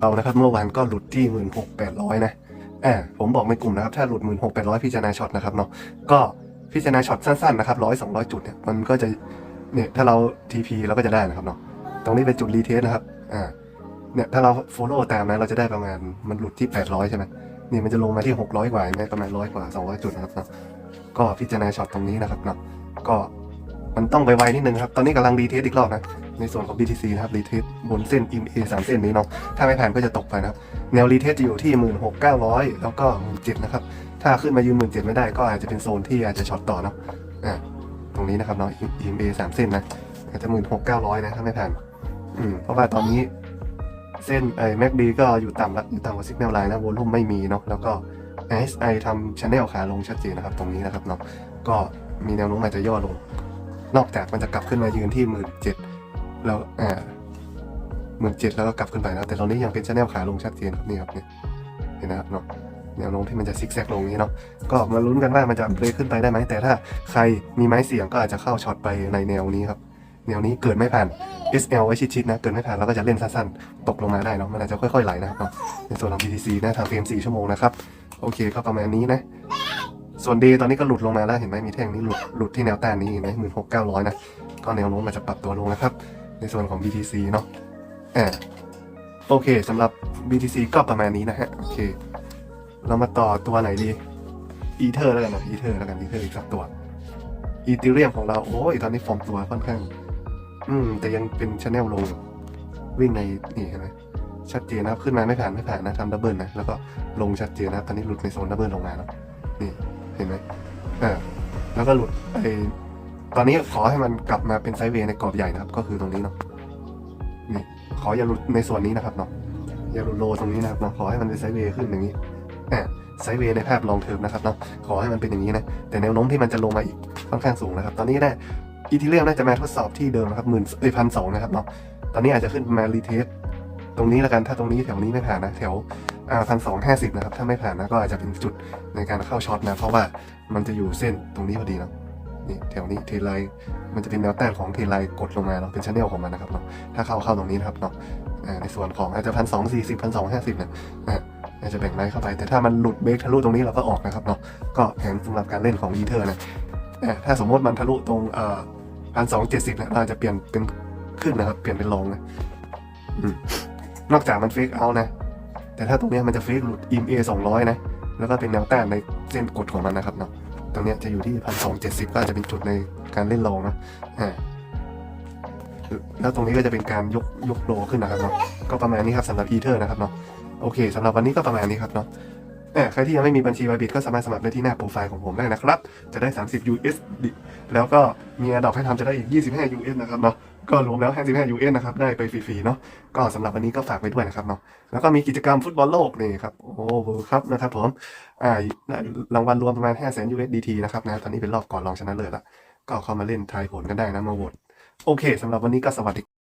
เรานะครับเมื่อวานก็หลุดที่หมื่นหกแอยนะอ่าผมบอกในกลุ่มนะครับ ถ้าหลุดหมื่นหกแปดร้อยพิจารณาช็อตนะครับเนาะก็พิจารณาช็อตสั้นๆนะครับร้อยสองร้อยจุดเนี่ยมันก็จะเนี่ยถ้าเรา TP เราก็จะได้นะครับเนาะตรงนี้เป็นจุดรีเทสนะครับอ่าเนี่ยถ้าเรา follow ตามนะเราจะได้ประมาณมันหลุดที่แปดร้อยใช่ไหมนี่มันจะลงมาที่หกร้อยกว่านไหมประมาณร้อยกว่าสองร้อยจุดนะครับเนาะก็พิจารณาช็อตตรงนี้นะครับเนาะก็มันต้องไวๆนิดนึงครับ ตอนนี้กำลังรีเทสอีกรอบนะ ในส่วนของ BTC นะครับรีเทสบนเส้น EMA สามเส้นนี้เนาะถ้าไม่ผ่านก็จะตกไปนะครับ แนวรีเทสจะอยู่ที่ 16,900 แล้วก็ 17,000นะครับ ถ้าขึ้นมายืน 17,000ไม่ได้ก็อาจจะเป็นโซนที่อาจจะช็อตต่อเนาะอ่าตรงนี้นะครับเนาะ EMA สามเส้นนะอาจจะ 16,900 นะถ้าไม่ผ่านอืมเพราะว่าตอนนี้เส้นไอ้ MACD ก็อยู่ต่ำล้วอยู่ต่ำกว่า Signal Line นะโวลุ่มไม่มีเนาะแล้วก็ RSI ทำ Channel ขาลงชัดเจนนะครับ ตรงนี้นะครับเนาะก็มีแนวโน้มอาจจะย่อลง นอกจากมันจะกลับขึ้นมายืนที่17,000 แล้วอ่าหมื่นเจ็ดแล้วก็กลับขึ้นไปนะแต่ตอนนี้ยังเป็นชแนลขาลงชัดเจนครับนี่ครับเนี่ยเห็นนะครับเนาะแนวโน้มที่มันจะซิกแซกลงนี้เนาะก็มาลุ้นกันว่ามันจะเบรกขึ้นไปได้ไหมแต่ถ้าใครมีไม้เสี่ยงก็อาจจะเข้าช็อตไปในแนวนี้ครับแนวนี้เกิดไม่ผ่าน SL ไว้ชิดๆนะ เกิดไม่ผ่านเราก็จะเล่นสั้นๆ ตกลงมาได้เนาะมันอาจจะค่อยๆไหลนะครับเนาะในส่วนของ BTC นะทางเฟรม4ชั่วโมงนะครับ โอเคก็ประมาณนี้นะ ส่วน D ตอนนี้ก็หลุดลงมาแล้วเห็นไหมมีแท่งนี้หลุดหลุดที่แนวต้านนี้เห็นไหมหมื่นหกเก้าร้อยนะก็แนวโน้มมันจะปรับตัวลงนะครับ ในส่วนของ BTC เนาะอ่าโอเคสำหรับ BTC ก็ประมาณนี้นะฮะ โอเค เรามาต่อตัวไหนดีอีเทอร์แล้วกันนะอีเทอร์แล้วกันอีเทอร์อีกสักตัวอีเทเรียมของเรา โอ้ยตอนนี้ฟอร์มตัวค่อนข้าง อืม แต่ยังเป็นชแนลลงวิ่งในนี่เห็นไหมชัดเจนนะขึ้นมาไม่ผ่านไม่ผ่านนะทำดับเบิลนะ แล้วก็ลงชัดเจนนะ ตอนนี้หลุดในโซนดับเบิลลงมาแล้วนี่เห็นไหมอ่าแล้วก็หลุดไอ ตอนนี้ขอให้มันกลับมาเป็นไซด์เวย์ในกรอบใหญ่นะครับ ก็คือตรงนี้เนาะนี่ขออย่าหลุดในส่วนนี้นะครับเนาะอย่าหลุดโลตรงนี้นะครับเนาะขอให้มันเป็นไซด์เวย์ขึ้นอย่างนี้อ่าไซด์เวย์ในภาพลองเทอมนะครับเนาะขอให้มันเป็นอย่างนี้นะแต่แนวโน้มที่มันจะลงมาอีกค่อนข้างสูงนะครับ ตอนนี้ได้อีทีเรียมน่าจะมาทดสอบที่เดิมนะครับหมื่นเอ้ยพันสองนะครับเนาะตอนนี้อาจจะขึ้นมารีเทสตรงนี้แล้วกันถ้าตรงนี้แถวนี้ไม่ผ่านนะแถวอ่าพันสองห้าสิบนะครับถ้าไม่ผ่านนะก็อาจจะเป็นจุดในการเข้าช็อตนะเพราะว่ามันจะอยู่เส้นตรงนี้พอดีเนาะ นี่แถวนี้เทไลน์มันจะเป็นแนวต้านของเทไลน์กดลงมาเนาะเป็นชแนลของมันนะครับเนาะถ้าเข้าเข้าตรงนี้นะครับเนาะในส่วนของอาจจะพันสองสี่สิบพันสองห้าสิบเนี่ยอาจจะแบ่งไลน์เข้าไป แต่ถ้ามันหลุดเบรกทะลุตรงนี้เราก็ออกนะครับเนาะก็แผนสำหรับการเล่นของอีเทอร์นะถ้าสมมติมันทะลุตรงพันสองเจ็ดสิบเนี่ยเราจะเปลี่ยนเป็นขึ้นนะครับ เปลี่ยนเป็นลงนะนอกจากมันเฟกเอานะ แต่ถ้าตรงนี้มันจะเฟกหลุดอิมเอสองร้อยนะ แล้วก็เป็นแนวต้านในเส้นกดของมันนะครับเนาะ ตรงเนี้ยจะอยู่ที่พันสองเจ็ดสิบก็อาจจะเป็นจุดในการเล่นลองนะอ่าแล้วตรงนี้ก็จะเป็นการยกยกโลขึ้นนะครับเนาะก็ประมาณนี้ครับสำหรับอีเทอร์นะครับเนาะโอเคสำหรับวันนี้ก็ประมาณนี้ครับเนาะใครที่ยังไม่มีบัญชีไวบิตก็สามารถสมัครได้ที่หน้าโปรไฟล์ของผมได้นะครับ จะได้ 30 USD แล้วก็มีอดอกให้ทำจะได้อีก 25 US นะครับเนาะ ก็รวมแล้ว 55 US นะครับ ได้ไปฟรีๆ เนาะก็สำหรับวันนี้ก็ฝากไปด้วยนะครับเนาะแล้วก็มีกิจกรรมฟุตบอลโลกนี่ครับ โอ้โหครับนะครับผมอ่ารางวัลรวมประมาณ 5 0 0 0 0 USDT นะครับนะตอนนี้เป็นรอบก่อนรองชนะเลิศละก็เข้ามาเล่นทายผลกันได้นะมาโหวตโอเคสำหรับวันนี้ก็สวัสดี